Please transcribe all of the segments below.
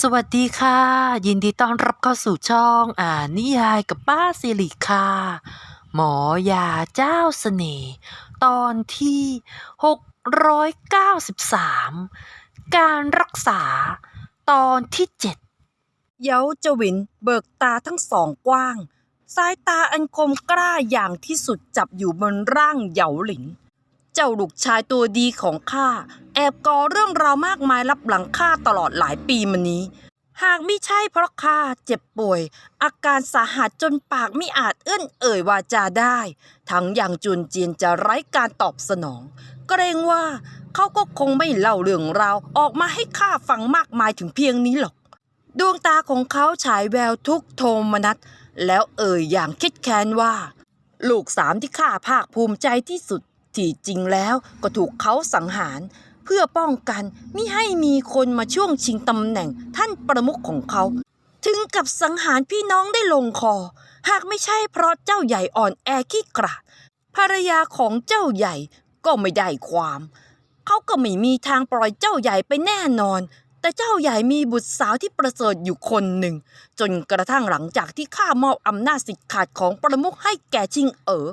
สวัสดีค่ะ ยินดีต้อนรับเข้าสู่ช่องอ่านนิยายกับป้าสิริค่ะ หมอยาเจ้าเสน่ห์ตอนที่ 693 การรักษาตอนที่ 7 เย้าเจวินเบิกตาทั้งสองกว้าง สายตาอันคมกล้าอย่างที่สุดจับอยู่บนร่างเหยาหลิน เจ้าลูกชายตัวดีของข้าแอบก่อเรื่องราวมากมายลับหลังข้าตลอดหลายปีมานี้ หากไม่ใช่เพราะข้าเจ็บป่วย อาการสาหัสจนปากไม่อาจเอื้อนเอ่ยวาจาได้ ทั้งอย่างจุนเจียนจะไร้การตอบสนอง เกรงว่าเขาก็คงไม่เล่าเรื่องราวออกมาให้ข้าฟังมากมายถึงเพียงนี้หรอก ดวงตาของเขาฉายแววทุกโทมนัสแล้วเอ่ยอย่างคิดแค้นว่า ลูกสามที่ข้าภาคภูมิใจที่สุด ที่จริงแล้วก็ถูกเขาสังหาร เพื่อป้องกันมิให้มีคนมาช่วงชิงตำแหน่งท่านประมุขของเขา ถึงกับสังหารพี่น้องได้ลงคอ หากไม่ใช่เพราะเจ้าใหญ่อ่อนแอขี้กราดภรรยาของเจ้าใหญ่ก็ไม่ได้ความ เขาก็ไม่มีทางปล่อยเจ้าใหญ่ไปแน่นอน แต่เจ้าใหญ่มีบุตรสาวที่ประเสริฐอยู่คนหนึ่ง จนกระทั่งหลังจากที่ข้ามอบอำนาจสิทธิ์ขาดของประมุขให้แก่ชิงเอ๋อ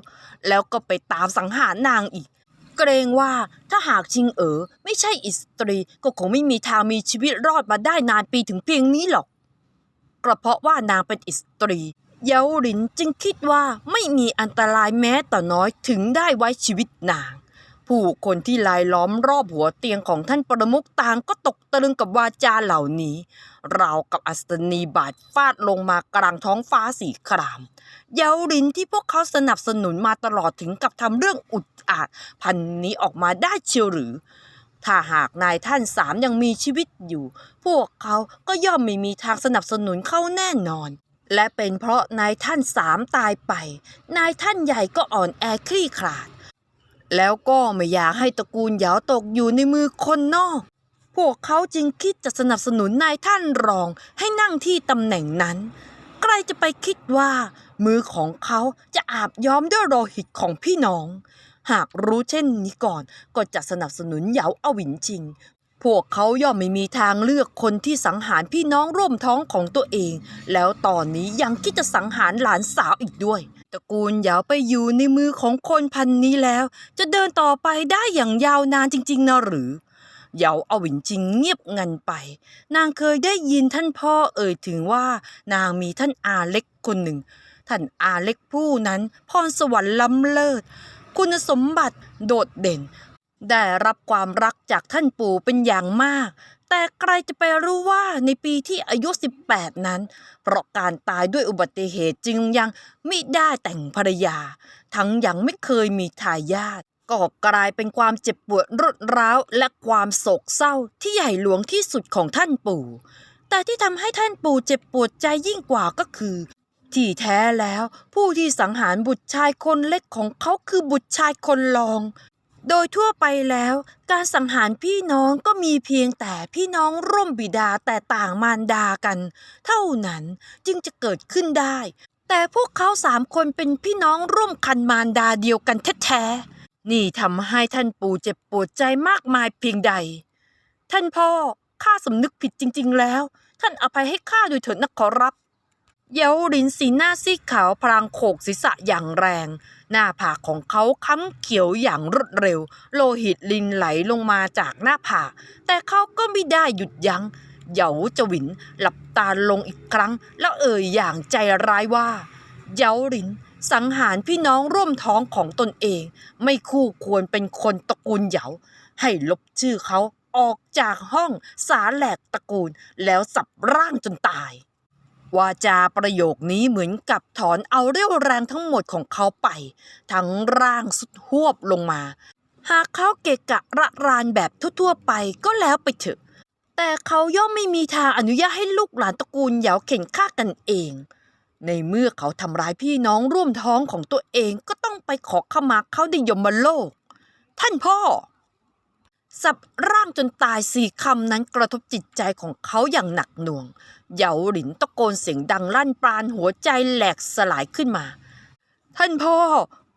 แล้วก็ไปตามสังหารนางอีก เกรงว่าถ้าหากชิงเอ๋อไม่ใช่อิสตรีก็คงไม่มีทางมีชีวิตรอดมาได้นานปีถึงเพียงนี้หรอกก็เพราะว่านางเป็นอิสตรี เยาหลินจึงคิดว่าไม่มีอันตรายแม้แต่น้อยถึงได้ไว้ชีวิตนาง ผู้คนที่ลายล้อมรอบหัวเตียงของท่านประมุขต่างก็ตกตะลึงกับวาจาเหล่านี้ ราวกับอัศนีบาดฟาดลงมากลางท้องฟ้าสีคราม เยาลินที่พวกเขาสนับสนุนมาตลอดถึงกับทำเรื่องอุดอาจพันนี้ออกมาได้เชียวหรือ ถ้าหากนายท่านสามยังมีชีวิตอยู่ พวกเขาก็ย่อมไม่มีทางสนับสนุนเขาแน่นอนและเป็นเพราะนายท่านสามตายไป นายท่านใหญ่ก็อ่อนแอคลี่คลาด แล้วก็ไม่อยากให้ตระกูลเหยาตกอยู่ในมือคนนอก พวกเขาจึงคิดจะสนับสนุนนายท่านรองให้นั่งที่ตำแหน่งนั้น ใครจะไปคิดว่า มือของเขาจะอาบย้อมด้วยโลหิตของพี่น้อง หากรู้เช่นนี้ก่อนก็จะสนับสนุนเหยาอวินจริง พวกเขาย่อมไม่มีทางเลือกคนที่สังหารพี่น้องร่วมท้องของตัวเอง แล้วตอนนี้ยังคิดจะสังหารหลานสาวอีกด้วย ตระกูลเหยาไปอยู่ในมือของคนพันนี้แล้ว จะเดินต่อไปได้อย่างยาวนานจริง ๆนะหรือเหยาเอวินจริงเงียบงันไป นางเคยได้ยินท่านพ่อเอ่ยถึงว่า นางมีท่านอาเล็กคนหนึ่ง ท่านอาเล็กผู้นั้นพรสวรรค์ล้ำเลิศ คุณสมบัติโดดเด่น ได้รับความรักจากท่านปู่เป็นอย่างมาก แต่ใครจะไปรู้ว่าในปีที่อายุ 18 นั้น เพราะการตายด้วยอุบัติเหตุจึงยังไม่ได้แต่งภรรยา ทั้งยังไม่เคยมีทายาทก็กลายเป็นความเจ็บปวดรดร้าวและความโศกเศร้าที่ใหญ่หลวงที่สุดของท่านปู่ แต่ที่ทำให้ท่านปู่เจ็บปวดใจยิ่งกว่าก็คือ ที่แท้แล้วผู้ที่สังหารบุตรชายคนเล็กของเขาคือบุตรชายคนรอง โดยทั่วไปแล้วการสังหารพี่น้องก็มีเพียงแต่พี่น้องร่วมบิดาแต่ต่างมารดากัน เท่านั้นจึงจะเกิดขึ้นได้ แต่พวกเขาสามคนเป็นพี่น้องร่วมคันมารดาเดียวกันแท้ๆนี่ทำให้ท่านปู่เจ็บปวดใจมากมายเพียงใด ท่านพ่อข้าสำนึกผิดจริง ๆ แล้ว ท่านอภัยให้ข้าด้วยเถิดนะขอรับ เยาลินสีหน้าซีดขาวพลางโขกศีรษะอย่างแรง หน้าผากของเขาค้ำเขียวอย่างรวดเร็ว โลหิตลินไหลลงมาจากหน้าผาก แต่เขาก็ไม่ได้หยุดยัง้งเหยาจวินหลับตาลงอีกครั้ง แล้วเอ่ยอย่างใจร้ายว่าเยาลินสังหารพี่น้องร่วมท้องของตนเอง ไม่คู่ควรเป็นคนตระกูลเหยา ให้ลบชื่อเขาออกจากห้องสาแหลกตระกูลแล้วสับร่างจนตาย วาจาประโยคนี้เหมือนกับถอนเอาเรี่ยวแรงทั้งหมดของเขาไป ทั้งร่างสุดหวบลงมา หากเขาเกะกะระรานแบบทั่วๆไปก็แล้วไปเถอะ แต่เขาย่อมไม่มีทางอนุญาตให้ลูกหลานตระกูลเหยาเข่งฆ่ากันเอง ในเมื่อเขาทำร้ายพี่น้องร่วมท้องของตัวเองก็ต้องไปขอขมาเขาในยมโลก ท่านพ่อ สับร่างจนตายสี่คำนั้นกระทบจิตใจของเขาอย่างหนักหน่วง เหยาหลินตะโกนเสียงดังลั่นปาณหัวใจแหลกสลายขึ้นมา ท่านพ่อ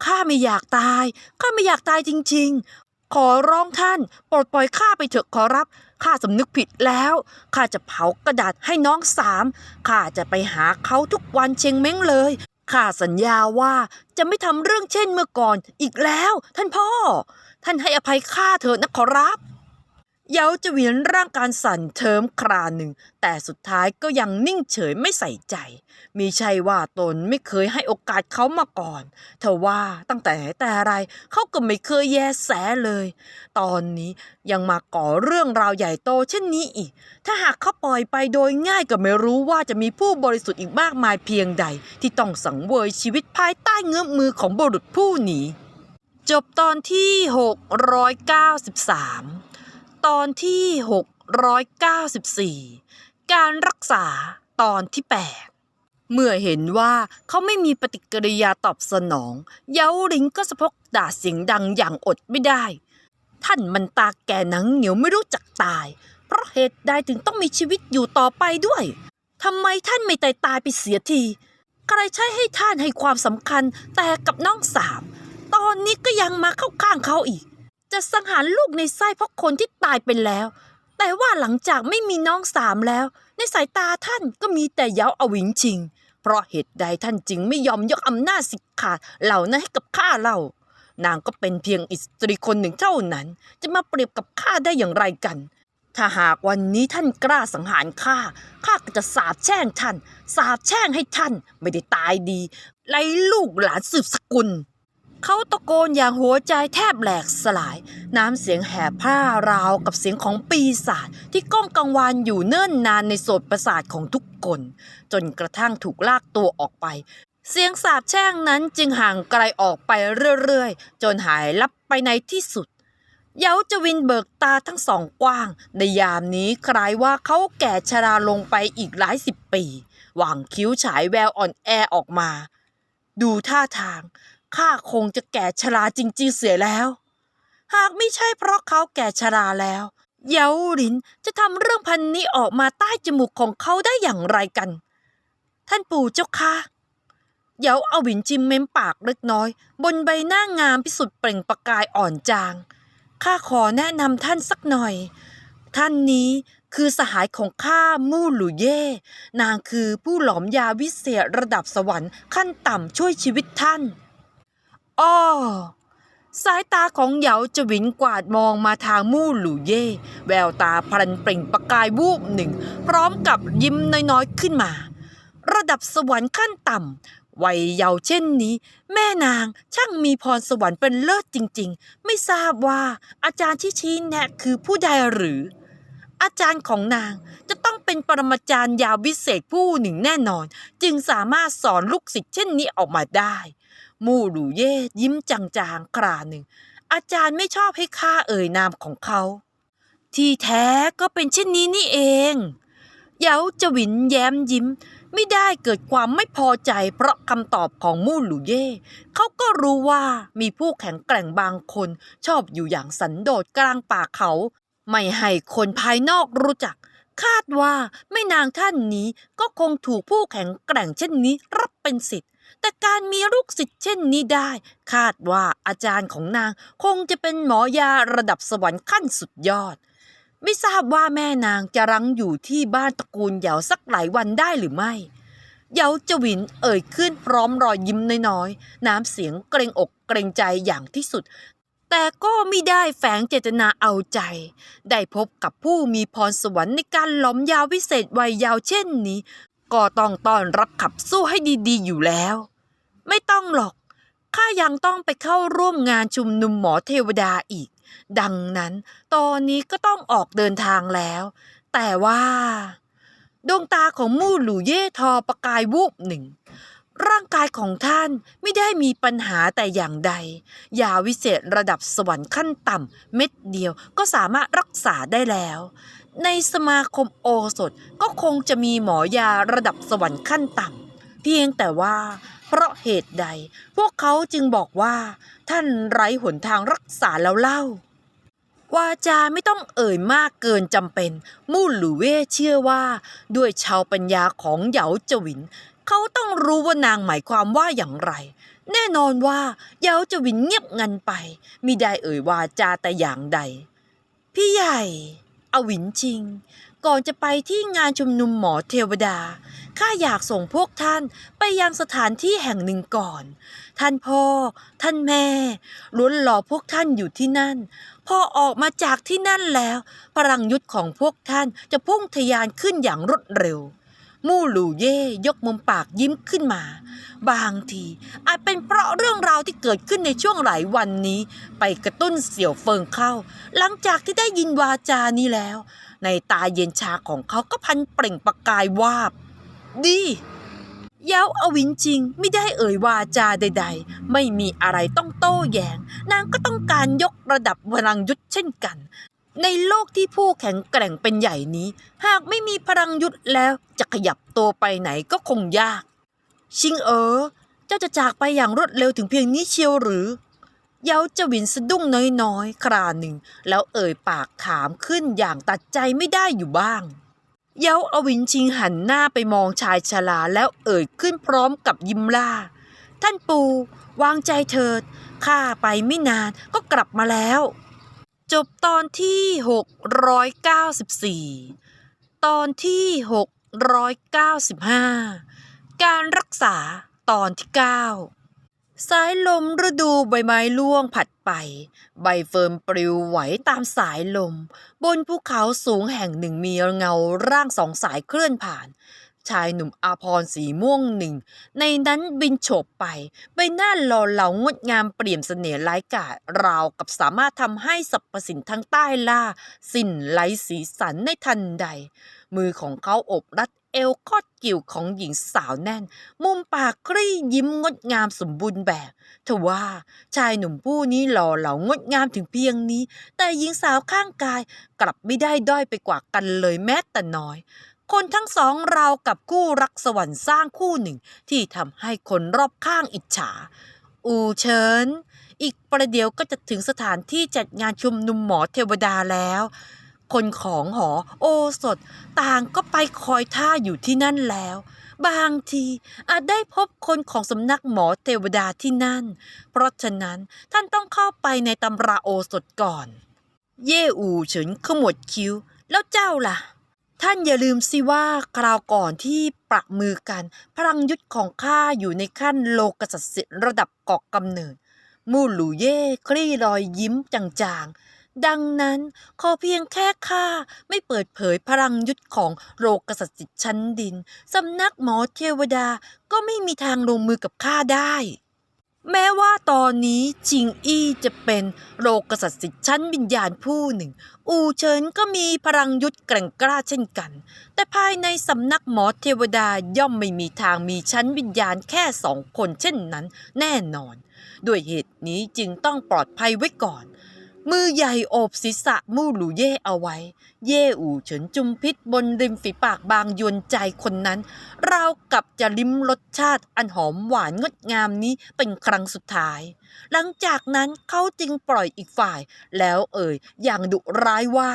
ข้าไม่อยากตาย ข้าไม่อยากตายจริง ๆ ขอร้องท่านปลดปล่อยข้าไปเถอะขอรับ ข้าสำนึกผิดแล้ว ข้าจะเผากระดาษให้น้องสาม ข้าจะไปหาเขาทุกวันเชงเม้งเลย ข้าสัญญาว่าจะไม่ทำเรื่องเช่นเมื่อก่อนอีกแล้ว ท่านพ่อ ท่านให้อภัยข้าเถิดนะขอรับเยาจะเวียนร่างการสั่นเทิมคราหนึ่ง แต่สุดท้ายก็ยังนิ่งเฉยไม่ใส่ใจ มีใช่ว่าตนไม่เคยให้โอกาสเขามาก่อนเธอว่าตั้งแต่ไหนแต่ไรเขาก็ไม่เคยแยแสเลย ตอนนี้ยังมาก่อเรื่องราวใหญ่โตเช่นนี้อีก ถ้าหากเขาปล่อยไปโดยง่ายก็ไม่รู้ว่าจะมีผู้บริสุทธิ์อีกมากมายเพียงใด ที่ต้องสังเวยชีวิตภายใต้เงื้อมมือของบุรุษผู้นี้ จบตอนที่ 693 ตอนที่ 694 การรักษาตอนที่ 8 เมื่อเห็นว่าเขาไม่มีปฏิกิริยาตอบสนอง เย้าลิงก็สะพกด่าเสียงดังอย่างอดไม่ได้ ท่านมันตาแก่หนังเหนียวไม่รู้จักตาย เพราะเหตุใดถึงต้องมีชีวิตอยู่ต่อไปด้วยทำไมท่านไม่ตายตายไปเสียที ใครใช้ให้ท่านให้ความสำคัญแต่กับน้องสาม ตอนนี้ก็ยังมาเข้าข้างเขาอีก จะสังหารลูกในไส้เพราะคนที่ตายไปแล้ว แต่ว่าหลังจากไม่มีน้องสามแล้ว ในสายตาท่านก็มีแต่เย้าอวิงชิง เพราะเหตุใดท่านจึงไม่ยอมยกอำนาจสิทธิ์ขาดเหล่านั้นให้กับข้าเล่านางก็เป็นเพียงอิสตรีคนหนึ่งเท่านั้น จะมาเปรียบกับข้าได้อย่างไรกัน ถ้าหากวันนี้ท่านกล้าสังหารข้า ข้าก็จะสาบแช่งท่าน สาบแช่งให้ท่าน ไม่ได้ตายดี ไล่ลูกหลานสืบสกุล เขาตะโกนอย่างหัวใจแทบแหลกสลาย น้ำเสียงแหบผ้าราวกับเสียงของปีศาจที่ก้องกังวานอยู่เนิ่นนานในโสตประสาทของทุกคน จนกระทั่งถูกลากตัวออกไป เสียงสาบแช่งนั้นจึงห่างไกลออกไปเรื่อยๆ จนหายลับไปในที่สุดเย้าจวินเบิกตาทั้งสองกว้าง ในยามนี้คล้ายว่าเขาแก่ชราลงไปอีกหลายสิบปี หว่างคิ้วฉายแววอ่อนแอออกมา ดูท่าทาง ข้าคงจะแก่ชราจริงๆเสียแล้ว หากไม่ใช่เพราะเขาแก่ชราแล้ว เยาหลินจะทำเรื่องพันนี้ออกมาใต้จมูกของเขาได้อย่างไรกัน ท่านปู่เจ้าค่ะเยาเอาหวินจิมเม้มปากเล็กน้อย บนใบหน้างามพิสุดเปล่งประกายอ่อนจางข้าขอแนะนำท่านสักหน่อย ท่านนี้คือสหายของข้ามู่หลูเย่ นางคือผู้หลอมยาวิเศษระดับสวรรค์ขั้นต่ำช่วยชีวิตท่าน อ้อสายตาของเหยาจวินกวาดมองมาทางมู่หลู่เย่แววตาพลันเปล่งประกายวูบหนึ่ง พร้อมกับยิ้มน้อยๆขึ้นมา ระดับสวรรค์ขั้นต่ำวัยเยาว์เช่นนี้ แม่นางช่างมีพรสวรรค์เป็นเลิศจริง ๆ ไม่ทราบว่าอาจารย์ที่ชี้แนะคือผู้ใดหรือ อาจารย์ของนางจะต้องเป็นปรมาจารย์ยาวิเศษผู้หนึ่งแน่นอน จึงสามารถสอนลูกศิษย์เช่นนี้ออกมาได้ มู่หลูเย่ยิ้มจางๆ คราหนึ่ง อาจารย์ไม่ชอบให้ข้าเอ่ยนามของเขา ที่แท้ก็เป็นเช่นนี้นี่เอง เยาจวินแย้มยิ้ม ไม่ได้เกิดความไม่พอใจ เพราะคำตอบของมู่หลูเย่เขาก็รู้ว่ามีผู้แข็งแกร่งบางคน ชอบอยู่อย่างสันโดษกลางป่าเขา ไม่ให้คนภายนอกรู้จักคาดว่าแม่นางท่านนี้ก็คงถูกผู้แข็งแกร่งเช่นนี้รับเป็นสิทธิ์ แต่การมีลูกศิษย์เช่นนี้ได้ คาดว่าอาจารย์ของนางคงจะเป็นหมอยาระดับสวรรค์ขั้นสุดยอด ไม่ทราบว่าแม่นางจะรังอยู่ที่บ้านตระกูลเหยาสักหลายวันได้หรือไม่เหยาจวินเอ่ยขึ้นพร้อมรอยยิ้มน้อยๆ น้ำเสียงเกรงอกเกรงใจอย่างที่สุด แต่ก็ไม่ได้แฝงเจตนาเอาใจ ได้พบกับผู้มีพรสวรรค์ในการหล้อมยาววิเศษวัยยาวเช่นนี้ ก็ต้องต้อนรับขับสู้ให้ดีๆอยู่แล้ว ไม่ต้องหรอกข้ายังต้องไปเข้าร่วมงานชุมนุมหมอเทวดาอีก ดังนั้นตอนนี้ก็ต้องออกเดินทางแล้ว แต่ว่า ดวงตาของมู่หลู่เย่ทอประกายวูบหนึ่ง ร่างกายของท่านไม่ได้มีปัญหาแต่อย่างใด ยาวิเศษระดับสวรรค์ขั้นต่ำเม็ดเดียวก็สามารถรักษาได้แล้ว ในสมาคมโอสถก็คงจะมีหมอยาระดับสวรรค์ขั้นต่ำเพียงแต่ว่า เพราะเหตุใด พวกเขาจึงบอกว่า ท่านไร้หนทางรักษาแล้วเล่าวาจาไม่ต้องเอ่ยมากเกินจำเป็น มู่หลูเว่เชื่อว่า ด้วยชาวปัญญาของเหยาจวิน เขาต้องรู้ว่านางหมายความว่าอย่างไร แน่นอนว่าเหยาจวินเงียบงันไปมิได้เอ่ยวาจาแต่อย่างใด พี่ใหญ่ อวินชิง ก่อนจะไปที่งานชุมนุมหมอเทวดา ข้าอยากส่งพวกท่านไปยังสถานที่แห่งหนึ่งก่อน ท่านพ่อ ท่านแม่ล้วนรอพวกท่านอยู่ที่นั่น พอออกมาจากที่นั่นแล้ว พลังยุทธของพวกท่านจะพุ่งทะยานขึ้นอย่างรวดเร็ว มู่หลู่เย่ยกมุมปากยิ้มขึ้นมา บางที อาจเป็นเพราะเรื่องราวที่เกิดขึ้นในช่วงหลายวันนี้ ไปกระตุ้นเสี่ยวเฟิงเข้า หลังจากที่ได้ยินวาจานี้แล้ว ในตาเย็นชาของเขาก็พันเปล่งประกายวาบ ดีเย้าอวินจริงไม่ได้เอ่ยวาจาใด ๆ ไม่มีอะไรต้องโต้แยง้ง นางก็ต้องการยกระดับพลังยุทธเช่นกัน ในโลกที่ผู้แข็งแกร่งเป็นใหญ่นี้ หากไม่มีพลังยุทธแล้วจะขยับตัวไปไหนก็คงยาก ชิงเอ๋อเจ้าจะจากไปอย่างรวดเร็วถึงเพียงนี้เชียวหรือ เย้าจาวินสะดุ้งน้อยๆ คราหนึ่ง แล้วเอ่ยปากถามขึ้นอย่างตัดใจไม่ได้อยู่บ้าง เย้าอวินชิงหันหน้าไปมองชายชราแล้วเอ่ยขึ้นพร้อมกับยิ้มล่า ท่านปูวางใจเถิดข้าไปไม่นานก็กลับมาแล้ว จบตอนที่ 694 ตอนที่ 695 การรักษาตอนที่ 9 สายลมฤดูใบไม้ร่วงผัดไป ใบเฟิร์นปลิวไหวตามสายลม บนภูเขาสูงแห่งหนึ่งมีเงาร่างสองสายเคลื่อนผ่าน ชายหนุ่มอาพรสีม่วงหนึ่ง ในนั้นบินโฉบไป ใบหน้าหล่อเหลางดงามเปลี่ยมเสน่ห์ไร้กาจราวกับสามารถทำให้สรรพสินทั้งใต้ล่า สิ้นไร้สีสันในทันใด มือของเขาอบรัดเอวคอดกิ่วของหญิงสาวแน่น มุมปากคลี่ยิ้มงดงามสมบูรณ์แบบทว่าชายหนุ่มผู้นี้หล่อเหลางดงามถึงเพียงนี้ แต่หญิงสาวข้างกายกลับไม่ได้ด้อยไปกว่ากันเลยแม้แต่น้อย คนทั้งสองราวกับคู่รักสวรรค์สร้างคู่หนึ่ง ที่ทำให้คนรอบข้างอิจฉา อูเฉินอีกประเดี๋ยวก็จะถึงสถานที่จัดงานชุมนุมหมอเทวดาแล้ว คนของหอโอสถต่างก็ไปคอยท่าอยู่ที่นั่นแล้ว บางทีอาจได้พบคนของสำนักหมอเทวดาที่นั่น เพราะฉะนั้นท่านต้องเข้าไปในตำราโอสถก่อน เย่อูเฉินขมวดคิ้ว แล้วเจ้าล่ะ ท่านอย่าลืมสิว่าคราวก่อนที่ประมือกัน พลังยุทธของข้าอยู่ในขั้นโลกสัตสิระดับเกาะกำเนิด มู่หลูเย่คลี่รอยยิ้มจางๆ ดังนั้นขอเพียงแค่ข้าไม่เปิดเผยพลังยุทธของโลกสัตสิชั้นดิน สำนักหมอเทวดาก็ไม่มีทางลงมือกับข้าได้ แม้ว่าตอนนี้จิงอี้จะเป็นโลกษัตริย์ชั้นวิญญาณผู้หนึ่ง อูเฉินก็มีพลังยุทธแกร่งกล้าเช่นกัน แต่ภายในสำนักหมอเทวดาย่อมไม่มีทางมีชั้นวิญญาณแค่สองคนเช่นนั้น แน่นอน ด้วยเหตุนี้จึงต้องปลอดภัยไว้ก่อน มือใหญ่โอบศีรษะมู่หลูเย่เอาไว้ เย่อู่เฉินจุมพิษบนริมฝีปากบางยวนใจคนนั้น ราวกับจะลิ้มรสชาติอันหอมหวานงดงามนี้เป็นครั้งสุดท้าย หลังจากนั้นเขาจึงปล่อยอีกฝ่าย แล้วเอ่ยอย่างดุร้ายว่า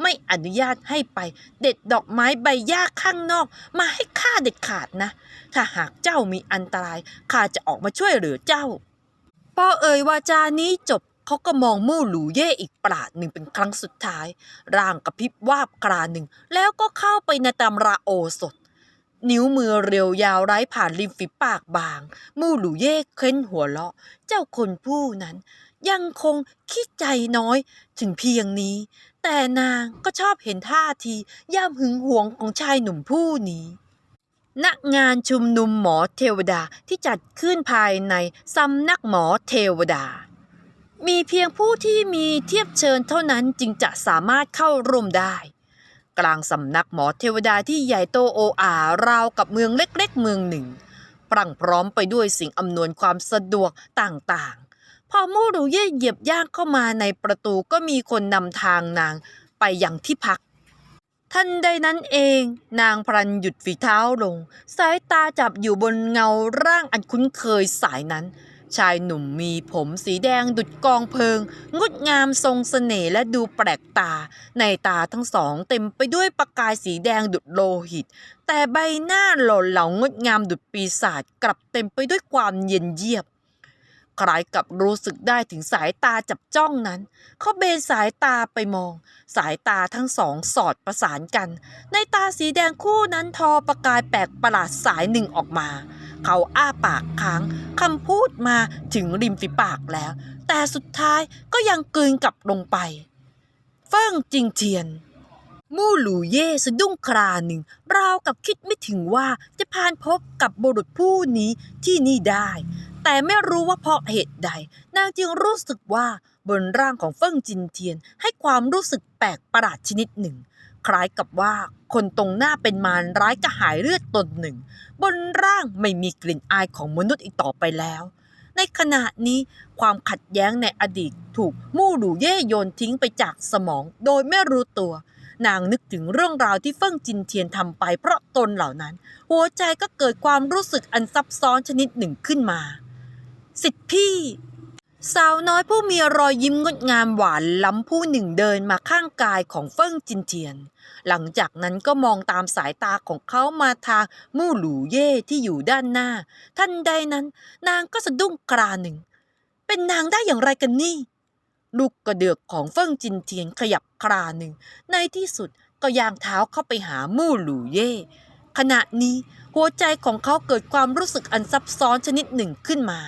ไม่อนุญาตให้ไป เด็ดดอกไม้ใบหญ้าข้างนอก มาให้ข้าเด็ดขาดนะ ถ้าหากเจ้ามีอันตรายข้าจะออกมาช่วยเหลือเจ้าพอเอ่ยวาจานี้จบ เขาก็มองมู่หลูเย่อีกปราดหนึ่งเป็นครั้งสุดท้าย ร่างกระพริบวาบกราหนึ่ง แล้วก็เข้าไปในตำราโอสถ นิ้วมือเรียวยาวไร้ผ่านริมฝีปากบาง มู่หลูเย่เค้นหัวเราะ เจ้าคนผู้นั้น ยังคงคิดใจน้อยถึงเพียงนี้ แต่นางก็ชอบเห็นท่าทีย่ามหึงหวงของชายหนุ่มผู้นี้ณงานชุมนุมหมอเทวดาที่จัดขึ้นภายในสำนักหมอเทวดา มีเพียงผู้ที่มีเทียบเชิญเท่านั้นจึงจะสามารถเข้าร่วมได้ กลางสำนักหมอเทวดาที่ใหญ่โตโออาราวกับเมืองเล็กๆ เมืองหนึ่งปรังพร้อมไปด้วยสิ่งอำนวยความสะดวกต่างๆ พอมู่หรูเย่เหยียบย่างเข้ามาในประตูก็มีคนนำทางนางไปยังที่พักทันใดนั้นเองนางพลันหยุดฝีเท้าลง สายตาจับอยู่บนเงาร่างอันคุ้นเคยสายนั้น ชายหนุ่มมีผมสีแดงดุดกองเพลิง งดงามทรงเสน่ห์และดูแปลกตา ในตาทั้งสองเต็มไปด้วยประกายสีแดงดุดโลหิต แต่ใบหน้าหล่อเหลางดงามดุดปีศาจกลับเต็มไปด้วยความเย็นเยียบคล้ายกับรู้สึกได้ถึงสายตาจับจ้องนั้น เขาเบนสายตาไปมอง สายตาทั้งสองสอดประสานกัน ในตาสีแดงคู่นั้นทอประกายแปลกประหลาดสายหนึ่งออกมา เขาอ้าปากค้างคำพูดมาถึงริมฝีปากแล้ว แต่สุดท้ายก็ยังกลืนกลับลงไป เฟิ่งจิงเทียน มู่หลูเย่สะดุ้งคราหนึ่งราวกับคิดไม่ถึงว่าจะพานพบกับบุรุษผู้นี้ที่นี่ได้ แต่ไม่รู้ว่าเพราะเหตุใด นางจึงรู้สึกว่าบนร่างของเฟิ่งจินเทียนให้ความรู้สึกแปลกประหลาดชนิดหนึ่ง คล้ายกับว่าคนตรงหน้าเป็นมารร้ายกระหายเลือดตนหนึ่ง บนร่างไม่มีกลิ่นอายของมนุษย์อีกต่อไปแล้ว ในขณะนี้ความขัดแย้งในอดีตถูกมู่หลูเย่โยนทิ้งไปจากสมองโดยไม่รู้ตัว นางนึกถึงเรื่องราวที่เฟิ่งจินเทียนทำไปเพราะตนเหล่านั้น หัวใจก็เกิดความรู้สึกอันซับซ้อนชนิดหนึ่งขึ้นมา สิทธิพี่ สาวน้อยผู้มีรอยยิ้มงดงามหวานล้ำผู้หนึ่งเดินมาข้างกายของเฟิ่งจินเทียน หลังจากนั้นก็มองตามสายตาของเขามาทางมู่หลูเย่ที่อยู่ด้านหน้า ทันใดนั้น นางก็สะดุ้งกราหนึ่ง เป็นนางได้อย่างไรกันนี่ ลูกกระเดือกของเฟิ่งจินเทียนขยับคราหนึ่ง ในที่สุดก็ย่างเท้าเข้าไปหามู่หลูเย่ขณะนี้หัวใจของเขาเกิดความรู้สึกอันซับซ้อนชนิดหนึ่งขึ้นมา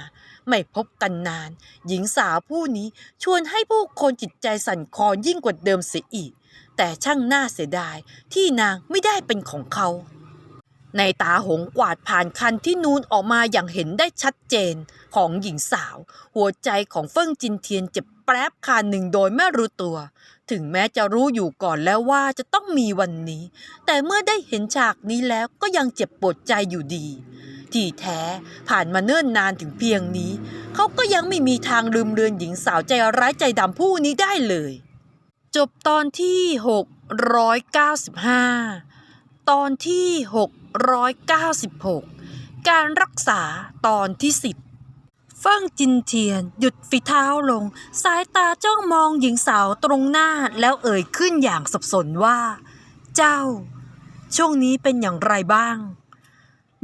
ไม่พบกันนาน หญิงสาวผู้นี้ชวนให้ผู้คนจิตใจสั่นคลอนยิ่งกว่าเดิมเสียอีก แต่ช่างน่าเสียดายที่นางไม่ได้เป็นของเขา ในตาหงกวาดผ่านคันที่นูนออกมาอย่างเห็นได้ชัดเจนของหญิงสาว หัวใจของเฟิ่งจินเทียนเจ็บแปรบคาหนึ่งโดยไม่รู้ตัว ถึงแม้จะรู้อยู่ก่อนแล้วว่าจะต้องมีวันนี้ แต่เมื่อได้เห็นฉากนี้แล้วก็ยังเจ็บปวดใจอยู่ดี ที่แท้ผ่านมาเนิ่นนานถึงเพียงนี้ เขาก็ยังไม่มีทางลืมเลือนหญิงสาวใจร้ายใจดำผู้นี้ได้เลย จบตอนที่ 695 ตอนที่ 696 การรักษาตอนที่ 10 เฟิ่งจินเทียน หยุดฝีเท้าลง สายตาจ้องมองหญิงสาวตรงหน้าแล้วเอ่ยขึ้นอย่างสับสนว่า เจ้า ช่วงนี้เป็นอย่างไรบ้าง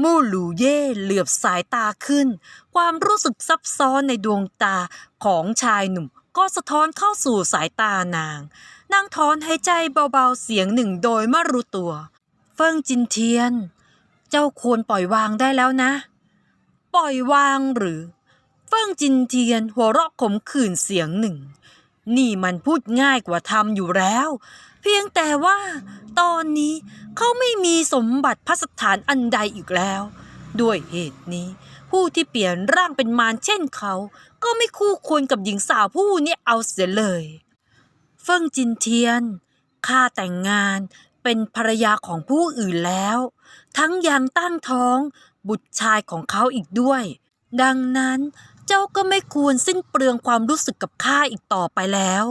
มู่หลูเย่เหลือบสายตาขึ้น ความรู้สึกซับซ้อนในดวงตาของชายหนุ่ม ก็สะท้อนเข้าสู่สายตานาง นางถอนหายใจเบาๆเสียงหนึ่งโดยไม่รู้ตัว เฟิ่งจินเทียน เจ้าควรปล่อยวางได้แล้วนะ ปล่อยวางหรือ เฟิ่งจินเทียนหัวเราะขมขื่นเสียงหนึ่ง นี่มันพูดง่ายกว่าทำอยู่แล้ว เพียงแต่ว่าตอนนี้เขาไม่มีสมบัติพัสถานอันใดอีกแล้ว ด้วยเหตุนี้ ผู้ที่เปลี่ยนร่างเป็นมารเช่นเขา ก็ไม่คู่ควรกับหญิงสาวผู้นี้เอาเสียเลย เฟิ่งจินเทียนข้าแต่งงานเป็นภรรยาของผู้อื่นแล้ว ทั้งยังตั้งท้องบุตรชายของเขาอีกด้วย ดังนั้นเจ้าก็ไม่ควรสิ้นเปลืองความรู้สึกกับข้าอีกต่อไปแล้ว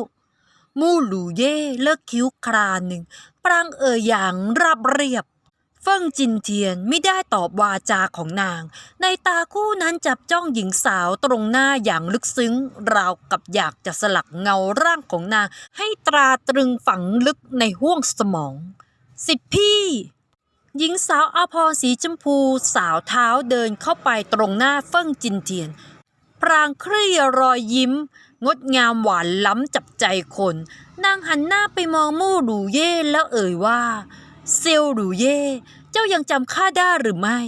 มู่หลูเย่เลิกคิ้วคราหนึ่ง ปรางเอ่ยอย่างราบเรียบ เฟิ่งจินเทียนไม่ได้ตอบวาจาของนาง ในตาคู่นั้นจับจ้องหญิงสาวตรงหน้าอย่างลึกซึ้ง ราวกับอยากจะสลักเงาร่างของนาง ให้ตราตรึงฝังลึกในห้วงสมอง สิทธิพี่หญิงสาวอาพรสีชมพูสาวเท้าเดินเข้าไปตรงหน้าเฟิ่งจินเทียน พรางคลี่รอยยิ้ม งดงามหวานล้ำจับใจคน นางหันหน้าไปมองมู่หลูเย่แล้วเอ่ยว่า เซลหลูเย่เจ้ายังจำข้าได้หรือไม่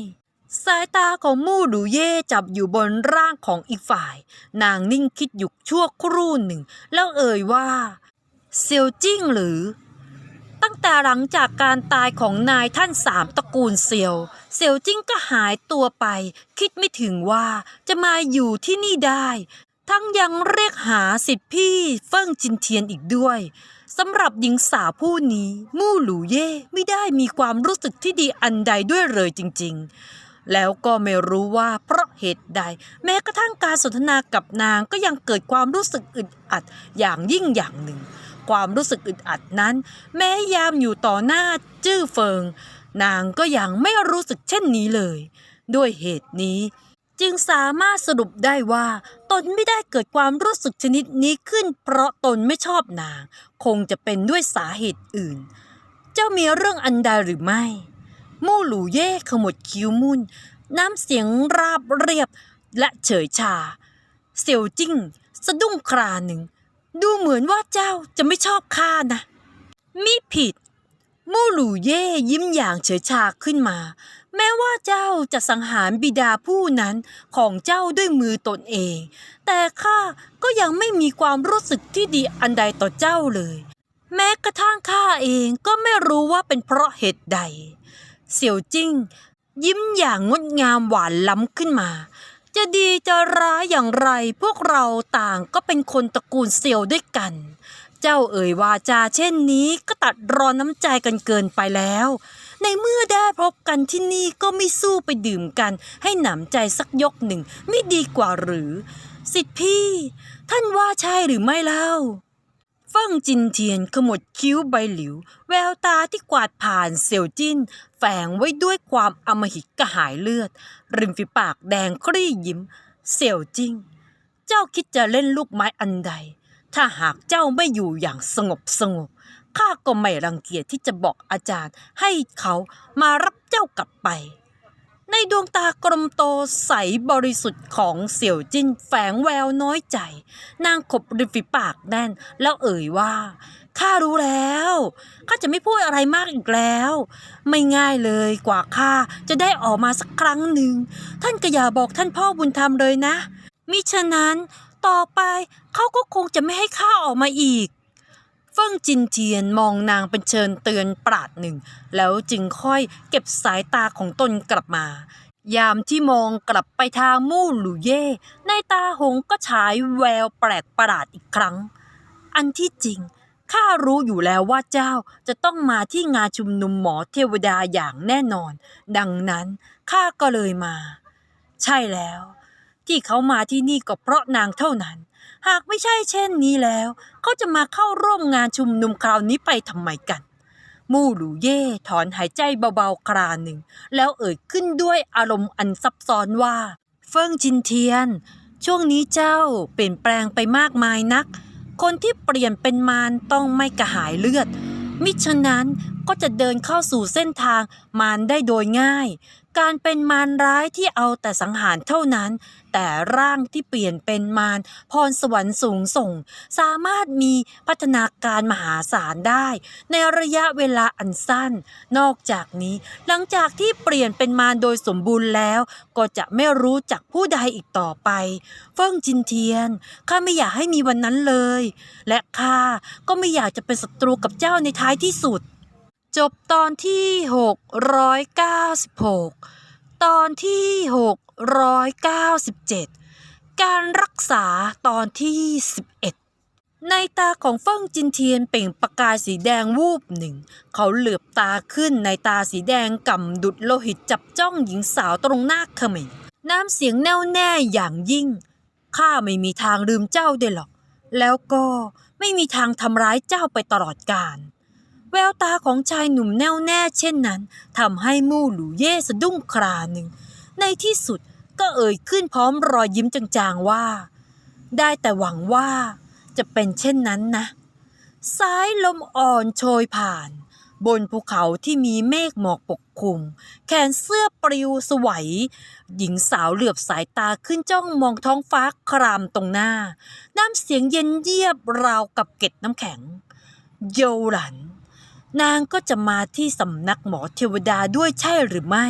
สายตาของมู่หลูเย่จับอยู่บนร่างของอีกฝ่าย นางนิ่งคิดอยู่ชั่วครู่หนึ่ง แล้วเอ่ยว่า เซลจิ้งหรือตั้งแต่หลังจากการตายของนายท่านสามตระกูลเซียว เซียวจิ้งก็หายตัวไป คิดไม่ถึงว่าจะมาอยู่ที่นี่ได้ ทั้งยังเรียกหาสิทธิพี่เฟิ่งจินเทียนอีกด้วยสำหรับหญิงสาวผู้นี้ มู่หลูเย่ไม่ได้มีความรู้สึกที่ดีอันใดด้วยเลยจริง ๆ แล้วก็ไม่รู้ว่าเพราะเหตุใด แม้กระทั่งการสนทนากับนางก็ยังเกิดความรู้สึกอึดอัดอย่างยิ่งอย่างหนึ่ง ความรู้สึกอึดอัดนั้น แม้ยามอยู่ต่อหน้าจื้อเฟิง นางก็ยังไม่รู้สึกเช่นนี้เลย ด้วยเหตุนี้ จึงสามารถสรุปได้ว่า ตนไม่ได้เกิดความรู้สึกชนิดนี้ขึ้น เพราะตนไม่ชอบนาง คงจะเป็นด้วยสาเหตุอื่น เจ้ามีเรื่องอันใดหรือไม่ มู่หลู่เย่ขมวดคิ้วมุ่น น้ำเสียงราบเรียบและเฉยชา เสี่ยวจิ้ง สะดุ้งคราหนึ่ง ดูเหมือนว่าเจ้าจะไม่ชอบข้านะมิผิด มู่หลู่เย่ยิ้มอย่างเฉยชาขึ้นมา แม้ว่าเจ้าจะสังหารบิดาผู้นั้นของเจ้าด้วยมือตนเอง แต่ข้าก็ยังไม่มีความรู้สึกที่ดีอันใดต่อเจ้าเลย แม้กระทั่งข้าเองก็ไม่รู้ว่าเป็นเพราะเหตุใด เสี่ยวจิ้ง ยิ้มอย่างงดงามหวานล้ำขึ้นมา จะดีจะร้ายอย่างไรพวกเราต่างก็เป็นคนตระกูลเสี่ยวด้วยกัน เจ้าเอ่ยวาจาเช่นนี้ก็ตัดรอนน้ำใจกันเกินไปแล้ว ในเมื่อได้พบกันที่นี่ก็ไม่สู้ไปดื่มกัน ให้หนำใจสักยกหนึ่งไม่ดีกว่าหรือ สิทธิพี่ ท่านว่าใช่หรือไม่เล่าฟั่งจินเทียนขมวดคิ้วใบหลิว แววตาที่กวาดผ่านเสี่ยวจิ้น แฝงไว้ด้วยความอำมหิตกระหายเลือด ริมฝีปากแดงครี่ยิ้ม เสี่ยวจิ้ง เจ้าคิดจะเล่นลูกไม้อันใด ถ้าหากเจ้าไม่อยู่อย่างสงบสงบ ข้าก็ไม่รังเกียจที่จะบอกอาจารย์ให้เขามารับเจ้ากลับไป ในดวงตากลมโตใสบริสุทธิ์ของเสี่ยวจิ้นแฝงแววน้อยใจ นางขบริมฝีปากแน่น แล้วเอ่ยว่าข้ารู้แล้วข้าจะไม่พูดอะไรมากอีกแล้ว ไม่ง่ายเลยกว่าข้าจะได้ออกมาสักครั้งหนึ่ง ท่านก็อย่าบอกท่านพ่อบุญธรรมเลยนะ มิฉะนั้นต่อไปเขาก็คงจะไม่ให้ข้าออกมาอีก เฟิ่งจินเทียนมองนางเป็นเชิญเตือนปราดหนึ่ง แล้วจึงค่อยเก็บสายตาของตนกลับมา ยามที่มองกลับไปทางมู่หลู่เย่ในตาหงก็ฉายแววแปลกประหลาดอีกครั้ง อันที่จริงข้ารู้อยู่แล้วว่าเจ้าจะต้องมาที่งานชุมนุมหมอเทวดาอย่างแน่นอน ดังนั้นข้าก็เลยมา ใช่แล้ว ที่เขามาที่นี่ก็เพราะนางเท่านั้น หากไม่ใช่เช่นนี้แล้ว เขาจะมาเข้าร่วมงานชุมนุมคราวนี้ไปทำไมกัน มู่หลูเย่ถอนหายใจเบาๆคราหนึ่ง แล้วเอ่ยขึ้นด้วยอารมณ์อันซับซ้อนว่า เฟิ่งจินเทียน ช่วงนี้เจ้าเปลี่ยนแปลงไปมากมายนัก คนที่เปลี่ยนเป็นมารต้องไม่กระหายเลือด มิฉะนั้นก็จะเดินเข้าสู่เส้นทางมารได้โดยง่าย การเป็นมารร้ายที่เอาแต่สังหารเท่านั้น แต่ร่างที่เปลี่ยนเป็นมารพรสวรรค์สูงส่ง สามารถมีพัฒนาการมหาศาลได้ ในระยะเวลาอันสั้น นอกจากนี้ หลังจากที่เปลี่ยนเป็นมารโดยสมบูรณ์แล้ว ก็จะไม่รู้จักผู้ใดอีกต่อไป เฟิ่งจินเทียนข้าไม่อยากให้มีวันนั้นเลย และข้าก็ไม่อยากจะเป็นศัตรูกับเจ้าในท้ายที่สุด จบตอนที่ 696 ตอนที่ 697 การรักษาตอนที่ 11 ในตาของเฟิ่งจินเทียนเปล่งประกายสีแดงวูบหนึ่ง เขาเหลือบตาขึ้นในตาสีแดงก่ำดุดโลหิตจับจ้องหญิงสาวตรงหน้าเขม่งน้ำเสียงแน่วแน่อย่างยิ่ง ข้าไม่มีทางลืมเจ้าได้หรอก แล้วก็ไม่มีทางทำร้ายเจ้าไปตลอดกาล แววตาของชายหนุ่มแน่วแน่เช่นนั้นทำให้มู่หลูเย่สะดุ้งคราหนึ่ง ในที่สุดก็เอ่ยขึ้นพร้อมรอยยิ้มจางๆว่า ได้แต่หวังว่าจะเป็นเช่นนั้นนะ สายลมอ่อนโชยผ่าน บนภูเขาที่มีเมฆหมอกปกคลุม แขนเสื้อปลิวสวัย หญิงสาวเหลือบสายตาขึ้นจ้องมองท้องฟ้าครามตรงหน้า น้ำเสียงเย็นเยียบราวกับเกล็ดน้ำแข็ง โยหลัน นางก็จะมาที่สำนักหมอเทวดาด้วยใช่หรือไม่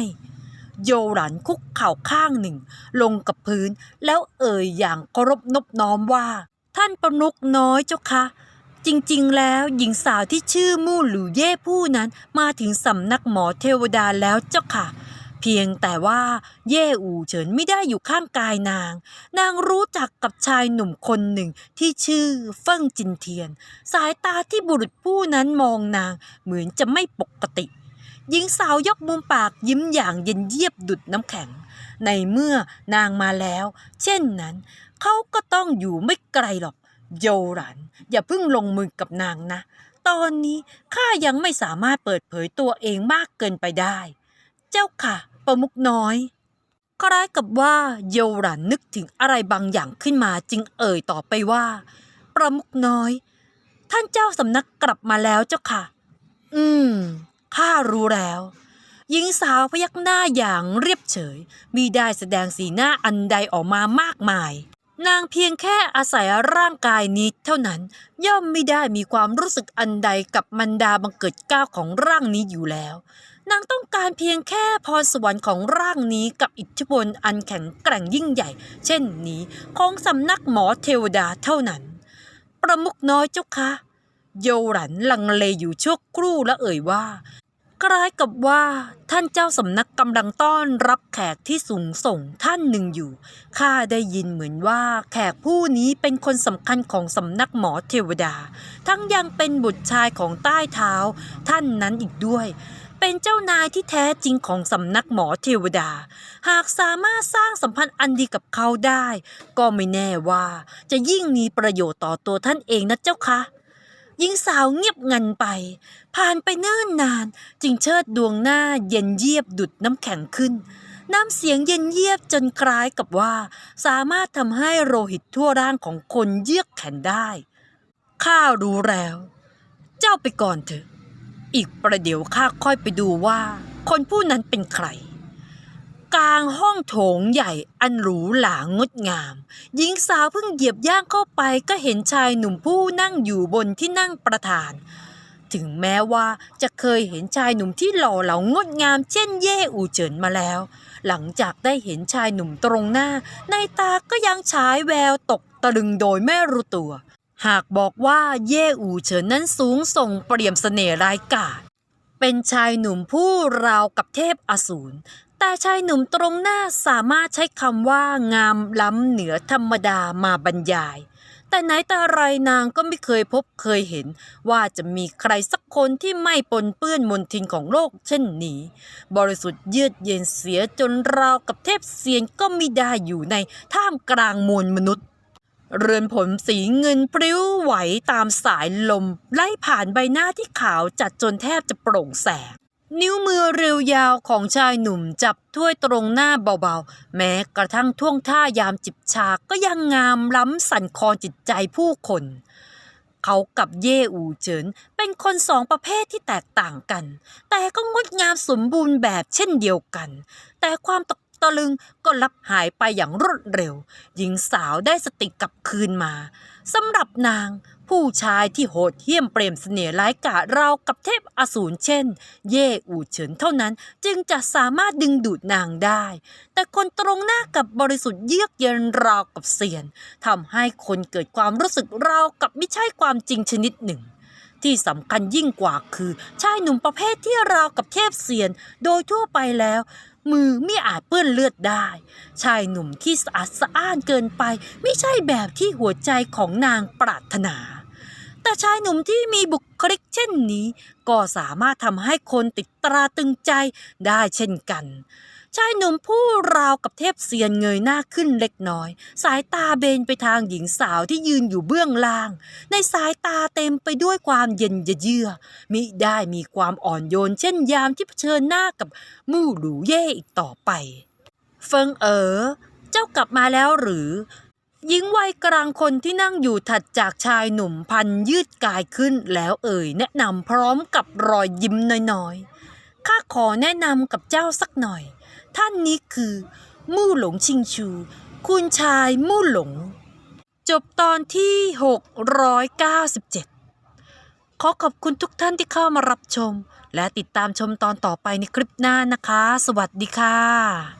โยหลันคุกเข่าข้างหนึ่ง ลงกับพื้นแล้วเอ่ยอย่างเคารพนบน้อมว่า ท่านประนุกน้อยเจ้าคะจริงๆ แล้วหญิงสาวที่ชื่อมู่หลูเย่ผู้นั้นมาถึงสำนักหมอเทวดาแล้วเจ้าค่ะ เพียงแต่ว่าเย่อูเฉินไม่ได้อยู่ข้างกายนาง นางรู้จักกับชายหนุ่มคนหนึ่งที่ชื่อเฟิ่งจินเทียน สายตาที่บุรุษผู้นั้นมองนางเหมือนจะไม่ปกติหญิงสาวยกมุมปากยิ้มอย่างเย็นเยียบดุดน้ำแข็ง ในเมื่อนางมาแล้ว เช่นนั้น เขาก็ต้องอยู่ไม่ไกลหรอก โยหลัน อย่าเพิ่งลงมือกับนางนะ ตอนนี้ข้ายังไม่สามารถเปิดเผยตัวเองมากเกินไปได้ เจ้าค่ะ ประมุกน้อยคล้ายกับว่าโยหลันนึกถึงอะไรบางอย่างขึ้นมาจึงเอ่ยต่อไปว่า ประมุกน้อย ท่านเจ้าสำนักกลับมาแล้วเจ้าค่ะ อืมข้ารู้แล้วหญิงสาวพยักหน้าอย่างเรียบเฉยมิได้แสดงสีหน้าอันใดออกมามากมาย นางเพียงแค่อาศัยร่างกายนี้เท่านั้น ย่อมไม่ได้มีความรู้สึกอันใดกับมันดาบังเกิดเก้าวของร่างนี้อยู่แล้ว นางต้องการเพียงแค่พรสวรรค์ของร่างนี้กับอิทธิพลอันแข็งแกร่งยิ่งใหญ่ เช่นนี้ของสำนักหมอเทวดาเท่านั้น ประมุขน้อยเจ้าคะโยหลันลังเลอยู่ชั่วครู่และเอ่ยว่า คล้ายกับว่าท่านเจ้าสำนักกำลังต้อนรับแขกที่สูงส่งท่านหนึ่งอยู่ ข้าได้ยินเหมือนว่าแขกผู้นี้เป็นคนสำคัญของสำนักหมอเทวดา ทั้งยังเป็นบุตรชายของใต้เท้า ท่านนั้นอีกด้วย เป็นเจ้านายที่แท้จริงของสำนักหมอเทวดา หากสามารถสร้างสัมพันธ์อันดีกับเขาได้ ก็ไม่แน่ว่าจะยิ่งมีประโยชน์ต่อตัวท่านเองนะเจ้าคะหญิงสาวเงียบงันไป ผ่านไปเนิ่นนาน จึงเชิดดวงหน้าเย็นเยียบดุดน้ำแข็งขึ้นน้ำเสียงเย็นเยียบจนคล้ายกับว่า สามารถทำให้โลหิตทั่วร่างของคนเยือกแข็งได้ ข้ารู้แล้ว เจ้าไปก่อนเถอะ อีกประเดี๋ยวข้าค่อยไปดูว่า คนผู้นั้นเป็นใคร กลางห้องโถงใหญ่อันหรูหรางดงาม หญิงสาวเพิ่งเหยียบย่างเข้าไปก็เห็นชายหนุ่มผู้นั่งอยู่บนที่นั่งประธานถึงแม้ว่าจะเคยเห็นชายหนุ่มที่หล่อเหลางดงามเช่นเย่อูเฉินมาแล้ว หลังจากได้เห็นชายหนุ่มตรงหน้า ในตาก็ยังฉายแววตกตะลึงโดยไม่รู้ตัว หากบอกว่าเย่อูเฉินนั้นสูงส่งเปรียมเสน่ห์ร้ายกาจเป็นชายหนุ่มผู้ราวกับเทพอสูร แต่ชายหนุ่มตรงหน้าสามารถใช้คำว่างามล้ำเหนือธรรมดามาบรรยาย แต่ไหนแต่ไรนางก็ไม่เคยพบเคยเห็น ว่าจะมีใครสักคนที่ไม่ปนเปื้อนมนทินของโลกเช่นนี้ บริสุทธิ์เยือกเย็นเสียจนราวกับเทพเซียนก็มิได้อยู่ในท่ามกลางมวลมนุษย์ เรือนผมสีเงินพริ้วไหวตามสายลม ไล่ผ่านใบหน้าที่ขาวจัดจนแทบจะโปร่งแสง นิ้วมือเรียวยาวของชายหนุ่มจับถ้วยตรงหน้าเบาๆ แม้กระทั่งท่วงท่ายามจิบชาก็ยังงามล้ำสั่นคอนจิตใจผู้คน เขากับเย่อูเจินเป็นคนสองประเภทที่แตกต่างกัน แต่ก็งดงามสมบูรณ์แบบเช่นเดียวกัน แต่ความตก ตะลึงก็ลับหายไปอย่างรวดเร็ว หญิงสาวได้สติกลับคืนมาสำหรับนางผู้ชายที่โหดเหี้ยมเปรมเสน่ห์ร้ายกาจราวกับเทพอสูรเช่น เย่อูเฉินเท่านั้นจึงจะสามารถดึงดูดนางได้ แต่คนตรงหน้ากับบริสุทธิ์เยือกเย็นราวกับเสียนทำให้คนเกิดความรู้สึกราวกับไม่ใช่ความจริงชนิดหนึ่ง ที่สำคัญยิ่งกว่าคือ ชายหนุ่มประเภทที่ราวกับเทพเสียน โดยทั่วไปแล้ว มือไม่อาจเปื้อนเลือดได้ ชายหนุ่มที่สะอาดสะอ้านเกินไป ไม่ใช่แบบที่หัวใจของนางปรารถนา แต่ชายหนุ่มที่มีบุคลิกเช่นนี้ ก็สามารถทำให้คนติดตราตึงใจได้เช่นกัน ชายหนุ่มผู้ราวกับเทพเซียนเงยหน้าขึ้นเล็กน้อย สายตาเบนไปทางหญิงสาวที่ยืนอยู่เบื้องล่าง ในสายตาเต็มไปด้วยความเย็นเยือกมิได้มีความอ่อนโยนเช่นยามที่เผชิญหน้ากับมู่หลูเย่อีกต่อไป เฟิงเอ๋อเจ้ากลับมาแล้วหรือหญิงวัยกลางคนที่นั่งอยู่ถัดจากชายหนุ่มพันยืดกายขึ้นแล้วเอ่ยแนะนำพร้อมกับรอยยิ้มน้อยๆ ข้าขอแนะนำกับเจ้าสักหน่อย ท่านนี้คือ มู่หลงชิงชู คุณชายมู่หลง จบตอนที่ 697 ขอขอบคุณทุกท่านที่เข้ามารับชม และติดตามชมตอนต่อไปในคลิปหน้านะคะ สวัสดีค่ะ